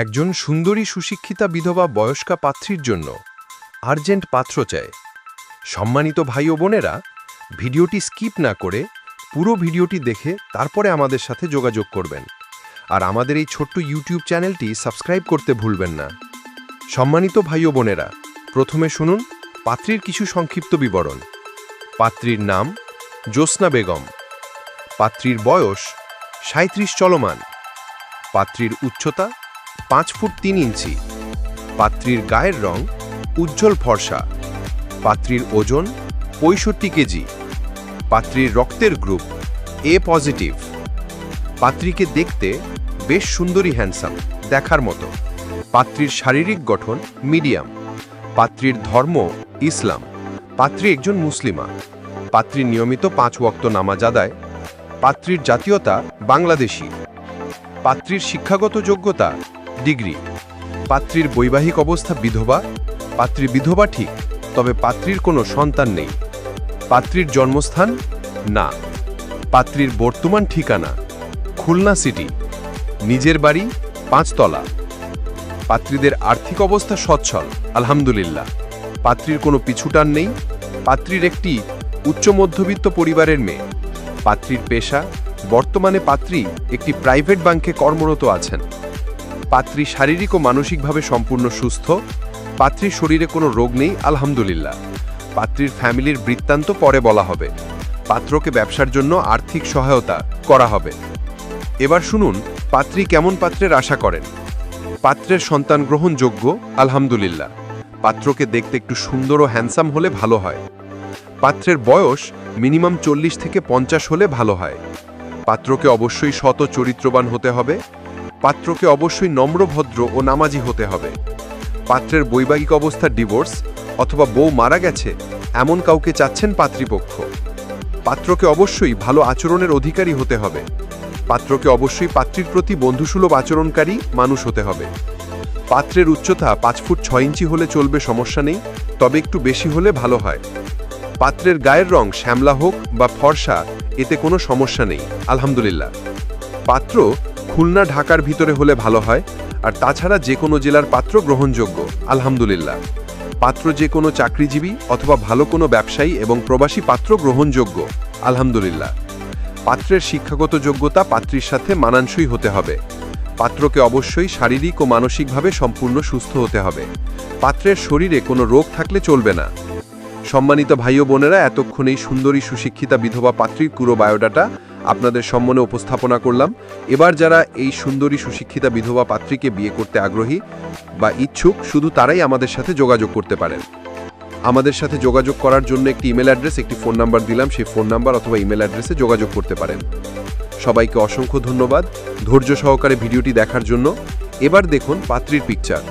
একজন সুন্দরী সুশিক্ষিতা বিধবা বয়স্কা পাত্রীর জন্য আর্জেন্ট পাত্র চায়। সম্মানিত ভাই ও বোনেরা, ভিডিওটি স্কিপ না করে পুরো ভিডিওটি দেখে তারপরে আমাদের সাথে যোগাযোগ করবেন। আর আমাদের এই ছোট্ট ইউটিউব চ্যানেলটি সাবস্ক্রাইব করতে ভুলবেন না। সম্মানিত ভাই ও বোনেরা, প্রথমে শুনুন পাত্রীর কিছু সংক্ষিপ্ত বিবরণ। পাত্রীর নাম জ্যোৎস্না বেগম। পাত্রীর বয়স সাঁত্রিশ চলমান। পাত্রীর উচ্চতা পাঁচ ফুট তিন ইঞ্চি। পাত্রীর গায়ের রং উজ্জ্বল ফর্সা। পাত্রীর ওজন পঁয়ষট্টি কেজি। পাত্রীর রক্তের গ্রুপ এ পজিটিভ। পাত্রীকে দেখতে বেশ সুন্দরী, হ্যান্ডসাম দেখার মতো। পাত্রীর শারীরিক গঠন মিডিয়াম। পাত্রীর ধর্ম ইসলাম। পাত্রী একজন মুসলিমা। পাত্রী নিয়মিত পাঁচ ওয়াক্ত নামাজ আদায়। পাত্রীর জাতীয়তা বাংলাদেশি। পাত্রীর শিক্ষাগত যোগ্যতা ডিগ্রি। পাত্রীর বৈবাহিক অবস্থা বিধবা, পাত্রী বিধবা ঠিক, তবে পাত্রীর কোনো সন্তান নেই। পাত্রীর জন্মস্থান না। পাত্রীর বর্তমান ঠিকানা খুলনা সিটি। নিজের বাড়ি পাঁচতলা। পাত্রীদের আর্থিক অবস্থা সচ্ছল, আলহামদুলিল্লাহ। পাত্রীর কোনো পিছুটান নেই। পাত্রীর একটি উচ্চ মধ্যবিত্ত পরিবারের মেয়ে। পাত্রীর পেশা, বর্তমানে পাত্রী একটি প্রাইভেট ব্যাংকে কর্মরত আছেন। পাত্রী শারীরিক ও মানসিকভাবে সম্পূর্ণ সুস্থ পাত্রীর শরীরে কোনো রোগ নেই, আলহামদুলিল্লাহ। পাত্রীর ফ্যামিলির বৃত্তান্ত পরে বলা হবে। পাত্রকে ব্যবসার জন্য আর্থিক সহায়তা করা হবে। এবার শুনুন, পাত্রী কেমন পাত্রের আশা করেন? পাত্রের সন্তান গ্রহণযোগ্য, আলহামদুলিল্লাহ। পাত্রকে দেখতে একটু সুন্দর ও হ্যান্ডসাম হলে ভালো হয়। পাত্রের বয়স মিনিমাম চল্লিশ থেকে পঞ্চাশ হলে ভালো হয়। পাত্রকে অবশ্যই শত চরিত্রবান হতে হবে। পাত্রকে অবশ্যই নম্রভদ্র ও নামাজি হতে হবে। পাত্রের বৈবাহিক অবস্থা ডিভোর্স অথবা বউ মারা গেছে, এমন কাউকে চাচ্ছেন পাত্রীপক্ষ। পাত্রকে অবশ্যই ভালো আচরণের অধিকারী হতে হবে। পাত্রকে অবশ্যই পাত্রীর প্রতি বন্ধুসুলভ আচরণকারী মানুষ হতে হবে। পাত্রের উচ্চতা পাঁচ ফুট ছয় ইঞ্চি হলে চলবে সমস্যা নেই, তবে একটু বেশি হলে ভালো হয়। পাত্রের গায়ের রং শ্যামলা হোক বা ফর্সা, এতে কোনো সমস্যা নেই, আলহামদুলিল্লাহ। পাত্র খুলনা, ঢাকার ভিতরে হলে ভালো হয়। আর তাছাড়া যে কোনো জেলার পাত্র গ্রহণযোগ্য। আলহামদুলিল্লাহ। পাত্র যে কোনো চাকরিজীবী অথবা ভালো কোনো ব্যবসায়ী এবং প্রবাসী পাত্র গ্রহণযোগ্য। আলহামদুলিল্লাহ। পাত্রের শিক্ষাগত যোগ্যতা পাত্রীর সাথে মানানসই হতে হবে। পাত্রকে অবশ্যই শারীরিক ও মানসিকভাবে সম্পূর্ণ সুস্থ হতে হবে। পাত্রের শরীরে কোনো রোগ থাকলে চলবে না। সম্মানিত ভাই ও বোনেরা এতক্ষণ এই সুন্দরী সুশিক্ষিতা বিধবা পাত্রীর পুরো বায়োডাটা আপনাদের সম্মানে উপস্থাপনা করলাম। এবার যারা এই সুন্দরী সুশিক্ষিতা বিধবা পাত্রীকে বিয়ে করতে আগ্রহী বা ইচ্ছুক, শুধু তারাই আমাদের সাথে যোগাযোগ করতে পারেন। আমাদের সাথে যোগাযোগ করার জন্য একটি ইমেল অ্যাড্রেস, একটি ফোন নাম্বার দিলাম, সেই ফোন নাম্বার অথবা ইমেল অ্যাড্রেসে যোগাযোগ করতে পারেন। সবাইকে অসংখ্য ধন্যবাদ ধৈর্য সহকারে ভিডিওটি দেখার জন্য। এবার দেখুন পাত্রীর পিকচার